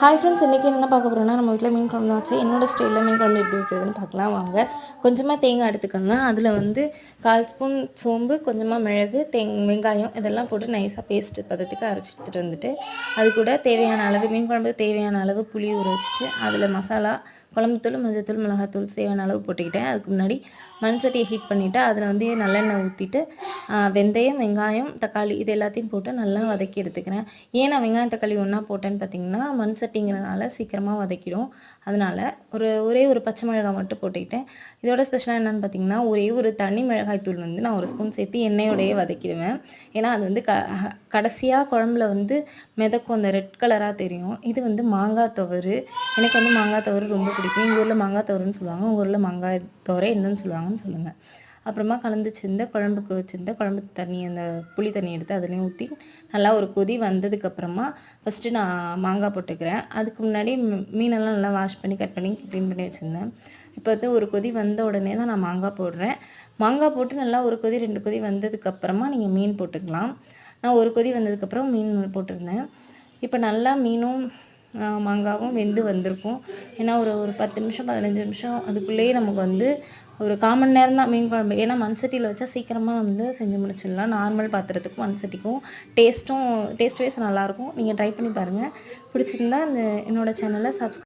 Hi friends இன்றைக்கி என்ன பார்க்க போகிறோம்னா நம்ம வீட்டில் மீன் குழம்பு வச்சு என்னோட ஸ்டைலில் மீன் குழம்பு எப்படி வைக்கிறதுன்னு பார்க்கலாம். வாங்க. கொஞ்சமாக தேங்காய் எடுத்துக்கோங்க. அதில் வந்து கால் ஸ்பூன் சோம்பு கொஞ்சமாக மிளகு தேங் வெங்காயம் இதெல்லாம் போட்டு நைஸாக பேஸ்ட் பதத்துக்கு அரைச்சி எடுத்துகிட்டு வந்துட்டு அது கூட தேவையான அளவு மீன் குழம்புக்கு தேவையான அளவு புளி ஊற வச்சுட்டு அதில் மசாலா குழம்புத்தூள் மஞ்சத்தூள் மிளகாத்தூள் தேவையான அளவு போட்டுக்கிட்டேன். அதுக்கு முன்னாடி மண் சட்டியை ஹீட் பண்ணிவிட்டு அதில் வந்து நல்லெண்ணெய் ஊற்றிட்டு வெந்தயம் வெங்காயம் தக்காளி இது எல்லாத்தையும் போட்டு நல்லா வதக்கி எடுத்துக்கிறேன். ஏன் நான் வெங்காயம் தக்காளி ஒன்றா போட்டேன்னு பார்த்தீங்கன்னா மண் சட்டிங்கிறனால சீக்கிரமாக வதக்கிடும். அதனால் ஒரு ஒரே ஒரு பச்சை மிளகாய் மட்டும் போட்டுக்கிட்டேன். இதோட ஸ்பெஷலாக என்னென்னு பார்த்தீங்கன்னா ஒரே ஒரு தனி மிளகாய் தூள் வந்து நான் ஒரு ஸ்பூன் சேர்த்து எண்ணெயோடையே வதக்கிடுவேன். ஏன்னா அது வந்து க கடைசியாக குழம்புல வந்து மிதக்கும் அந்த ரெட் கலராக தெரியும். இது வந்து மாங்காய் துவரு. எனக்கு வந்து மாங்காய் துவரு ரொம்ப பிடிக்கும். எங்கள் ஊரில் மாங்காய் துவருன்னு சொல்லுவாங்க. உங்கள் ஊரில் மாங்காய் தோரை என்னன்னு சொல்லுவாங்கன்னு சொல்லுங்கள் அப்புறமா கலந்து வச்சிருந்த குழம்புக்கு வச்சிருந்த குழம்பு தண்ணி அந்த புளி தண்ணி எடுத்து அதுலேயும் ஊற்றி நல்லா ஒரு கொதி வந்ததுக்கப்புறமா ஃபஸ்ட்டு நான் மாங்காய் போட்டுக்கிறேன். அதுக்கு முன்னாடி மீ- மீனெல்லாம் நல்லா வாஷ் பண்ணி கட் பண்ணி க்ளீன் பண்ணி வச்சுருந்தேன். இப்போ வந்து ஒரு கொதி வந்த உடனே தான் நான் மாங்காய் போடுறேன். மாங்காய் போட்டு நல்லா ஒரு கொதி ரெண்டு கொதி வந்ததுக்கப்புறமா நீங்கள் மீன் போட்டுக்கலாம். நான் ஒரு கொதி வந்ததுக்கப்புறம் மீன் போட்டிருந்தேன். இப்போ நல்லா மீனும் மாங்காவும் வெந்து வந்திருக்கும். ஏன்னா ஒரு ஒரு பத்து நிமிஷம் பதினஞ்சு நிமிஷம் அதுக்குள்ளேயே நமக்கு வந்து ஒரு கால் நேரம் தான் மீன் குழம்பு. ஏன்னா மண் சட்டியில் வச்சா சீக்கிரமாக வந்து செஞ்சு முடிச்சிடலாம். நார்மல் பாத்திரத்துக்கும் மண் சட்டிக்கும். டேஸ்ட்டும் டேஸ்ட் வைஸ் நல்லாயிருக்கும். நீங்கள் ட்ரை பண்ணி பாருங்கள் பிடிச்சிருந்தா இந்த என்னோடய சேனலை சப்ஸ்கிரைப்